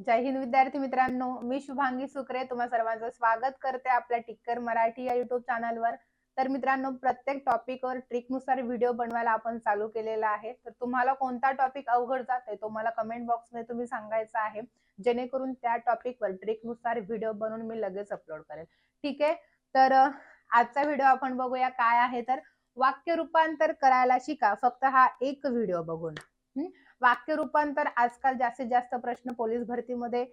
जय हिंद विद्यार्थी मित्रांनो मी शुभांगी सुकरे तुम्हा सर्वांचं स्वागत करते आपल्या टिक्कर मराठी या युट्यूब चॅनलवर तर मित्रांनो प्रत्येक टॉपिकवर ट्रिकनुसार व्हिडिओ बनवायला आपण चालू केलेला आहे. तर तुम्हाला कोणता टॉपिक अवघड जाते तो मला कमेंट बॉक्समध्ये तुम्ही सांगायचा आहे. जेणेकरून त्या टॉपिकवर ट्रिकनुसार व्हिडिओ बनवून मी लगेच अपलोड करेल. ठीक आहे? तर आजचा व्हिडिओ आपण बघूया काय आहे. तर वाक्य रूपांतर करायला शिका. फक्त हा एक व्हिडिओ बघून. वाक्य रूपांतर आजकाल जास्तीत जास्त प्रश्न पोलीस भरतीमध्ये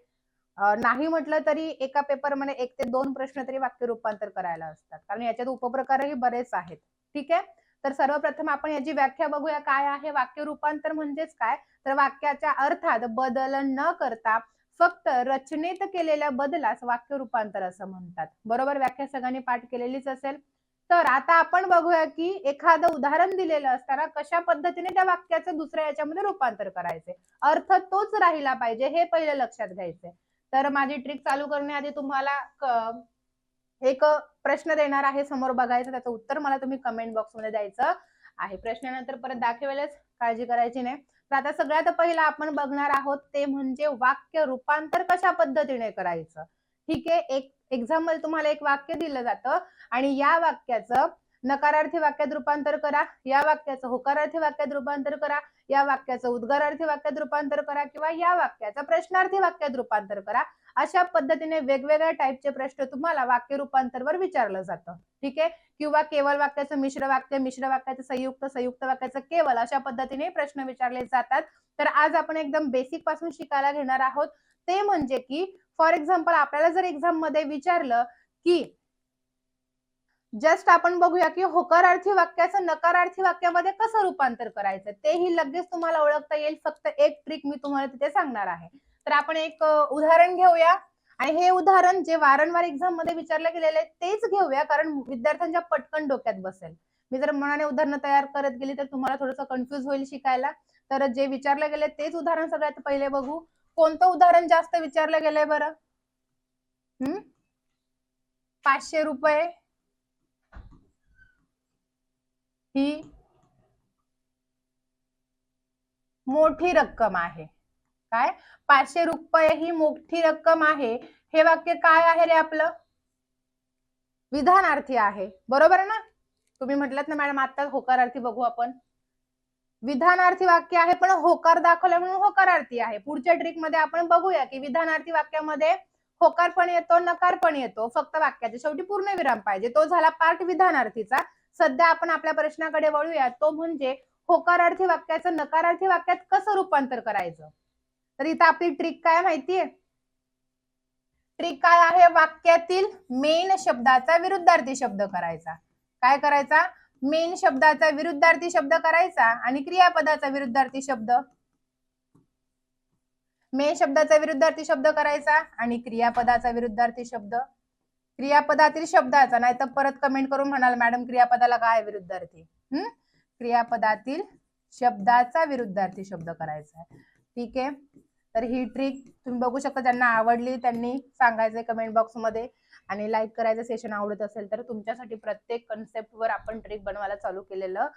नाही म्हटलं तरी एका पेपरमध्ये एक ते दोन प्रश्न तरी वाक्य रूपांतर करायला असतात. कारण याच्यात उपप्रकारही बरेच आहेत. ठीक आहे? तर सर्वप्रथम आपण याची व्याख्या बघूया. काय आहे वाक्य रूपांतर म्हणजेच काय? तर वाक्याच्या अर्थात बदल न करता फक्त रचनेत केलेल्या बदलास वाक्य रूपांतर असं म्हणतात. बरोबर? व्याख्या सगळ्यांनी पाठ केलेलीच असेल. तर आता आपण बघूया की एखादं उदाहरण दिलेलं असताना कशा पद्धतीने त्या वाक्याचं दुसऱ्या याच्यामध्ये रूपांतर करायचे? अर्थ तोच राहिला पाहिजे हे पहिलं लक्षात घ्यायचंय. तर माझी ट्रिक चालू करण्याआधी तुम्हाला एक प्रश्न देणार आहे समोर बघायचं त्याचं उत्तर मला तुम्ही कमेंट बॉक्समध्ये द्यायचं आहे. प्रश्नानंतर परत दाखवेलच काळजी करायची नाही. तर आता सगळ्यात पहिला आपण बघणार आहोत ते म्हणजे वाक्य रूपांतर कशा पद्धतीने करायचं? ठीक आहे एक एक्झाममध्ये तुम्हाला एक वाक्य दिलं जातं आणि या वाक्याचं नकारार्थी वाक्यात रूपांतर करा या वाक्याचं होकारार्थी वाक्यात रूपांतर करा या वाक्याचं उद्गारार्थी वाक्यात रूपांतर करा किंवा या वाक्याचं प्रश्नार्थी वाक्यात रूपांतर करा अशा पद्धतीने वेगवेगळ्या टाईपचे प्रश्न तुम्हाला वाक्य रूपांतरवर विचारलं जातं. ठीक आहे? किंवा केवळ वाक्याचं मिश्र वाक्य मिश्र वाक्याचं संयुक्त संयुक्त वाक्याचं केवळ अशा पद्धतीने प्रश्न विचारले जातात. तर आज आपण एकदम बेसिकपासून शिकायला घेणार आहोत. ते म्हणजे की फॉर एक्झाम्पल आपल्याला जर एक्झाममध्ये विचारलं की जस्ट आपण बघूया की होकारार्थी वाक्याचं नकारार्थी वाक्यामध्ये कसं रूपांतर करायचं? तेही लगेच तुम्हाला ओळखता येईल. फक्त एक ट्रिक मी तुम्हाला तिथे सांगणार आहे. तर आपण एक उदाहरण घेऊया. आणि हे उदाहरण जे वारंवार एक्झाममध्ये विचारलं गेलेलं आहे तेच घेऊया कारण विद्यार्थ्यांच्या पटकन डोक्यात बसेल. मी जर मनाने उदाहरणं तयार करत गेली तर तुम्हाला थोडंसं कन्फ्युज होईल शिकायला. तर जे विचारलं गेले तेच उदाहरण सगळ्यात पहिले बघू. कोणतं उदाहरण जास्त विचारलं गेलंय बरं? हम्म? पाचशे रुपये. ही मोठी रक्कम आहे. काय? पाचशे रुपये ही मोठी रक्कम आहे. हे वाक्य काय आहे रे आपलं? विधानार्थी आहे. बरोबर ना? तुम्ही म्हटलं ना मॅडम आता होकारार्थी बघू आपण. विधानार्थी वाक्य आहे पण होकार दाखवला म्हणून होकारार्थी आहे. पुढच्या ट्रिकमध्ये आपण बघूया की विधानार्थी वाक्यामध्ये होकार पण येतो नकार पण येतो फक्त वाक्याच्या शेवटी पूर्ण विराम पाहिजे. तो झाला पार्ट विधानार्थीचा. सध्या आपण आपल्या प्रश्नाकडे वळूया. तो म्हणजे होकारार्थी वाक्याचं नकारार्थी वाक्यात कसं रूपांतर करायचं? तर इथं आपली ट्रिक काय माहितीये? ट्रिक काय आहे? वाक्यातील मेन शब्दाचा विरुद्धार्थी शब्द करायचा. काय करायचा? मेन शब्दाचा विरुद्धार्थी शब्द करायचा आणि क्रियापदाचा विरुद्धार्थी शब्द? मेन शब्दाचा विरुद्धार्थी शब्द करायचा आणि क्रियापदाचा विरुद्धार्थी शब्द? क्रियापदातील शब्दाचा नाही तर परत कमेंट करून म्हणाल मॅडम क्रियापदाला काय आहे विरुद्धार्थी? हम्म क्रियापदातील शब्दाचा विरुद्धार्थी शब्द करायचा आहे. ठीक आहे? तर ही ट्रिक तुम्ही बघू शकता ज्यांना आवडली त्यांनी सांगायचंय कमेंट बॉक्समध्ये. आणि लाईक करायचं सेशन आवडत असेल तर तुमच्यासाठी प्रत्येक कन्सेप्टवर आपण ट्रिक बनवायला चालू केलेलं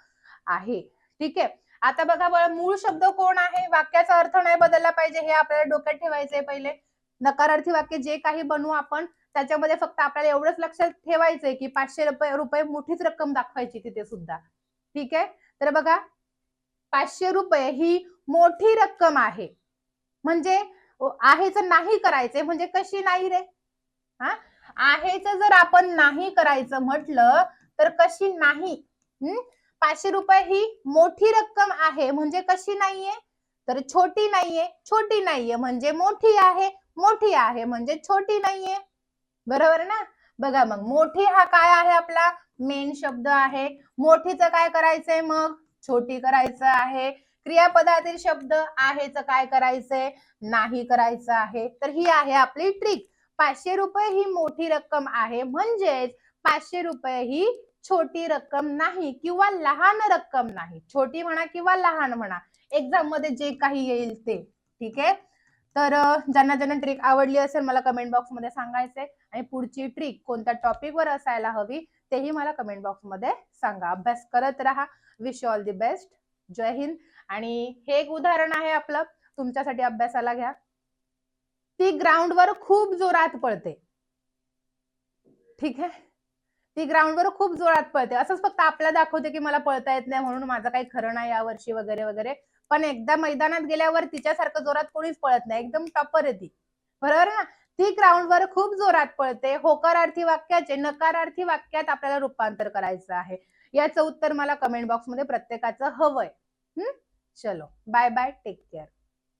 आहे. ठीक आहे? आता बघा बरं मूळ शब्द कोण आहे? वाक्याचा अर्थ नाही बदलला पाहिजे हे आपल्याला डोक्यात ठेवायचंय पहिले. नकारार्थी वाक्य जे काही बनवू आपण त्याच्यामध्ये फक्त आपल्याला एवढंच लक्षात ठेवायचंय की पाचशे रुपये रुपये मोठीच रक्कम दाखवायची तिथे सुद्धा. ठीक आहे? तर बघा पाचशे रुपये ही मोठी रक्कम आहे. म्हणजे आहेच नाही करायचे म्हणजे कशी नाही रे? हा? आहेच जर आपण नाही करायचं म्हटलं तर कशी नाही? पाचशे रुपये ही मोठी रक्कम आहे. म्हणजे कशी नाहीये? तर छोटी नाहीये. छोटी नाहीये म्हणजे मोठी आहे. मोठी आहे म्हणजे छोटी नाहीये. बरोबर ना? बघा मग मोठी हा काय आहे आपला? मेन शब्द आहे. मोठीचं काय करायचंय मग? छोटी करायचं आहे. क्रियापदातील शब्द आहेच काय करायचंय? नाही करायचं आहे. तर ही आहे आपली ट्रिक पाचशे रुपये ही मोठी रक्कम आहे. म्हणजेच पाचशे रुपये ही छोटी रक्कम नाही किंवा लहान रक्कम नाही. छोटी म्हणा किंवा लहान म्हणा. एक्झाममध्ये जे काही येईल ते. ठीक आहे? तर ज्यांना ज्यांना ट्रिक आवडली असेल मला कमेंट बॉक्समध्ये सांगायचंय आणि पुढची ट्रिक कोणत्या टॉपिक वर असायला हवी तेही मला कमेंट बॉक्समध्ये सांगा. अभ्यास करत राहा. विश ऑल दी बेस्ट जय हिंद. आणि हे एक उदाहरण आहे आपलं. तुमच्यासाठी अभ्यासाला घ्या. ती ग्राउंडवर खूप जोरात पळते. ठीक आहे? ती ग्राउंडवर खूप जोरात पळते. असंच फक्त आपल्याला दाखवते की मला पळता येत नाही म्हणून माझं काही खरं नाही यावर्षी वगैरे वगैरे. पण एकदा मैदानात गेल्यावर तिच्यासारखं जोरात कोणीच पळत नाही. एकदम टॉपर आहे ती. बरोबर ना? ती ग्राउंडवर खूप जोरात पळते. होकारार्थी वाक्याचे नकारार्थी वाक्यात आपल्याला रूपांतर करायचं आहे. याचं उत्तर मला कमेंट बॉक्समध्ये प्रत्येकाचं हवंय. हम्म चलो. Bye bye take care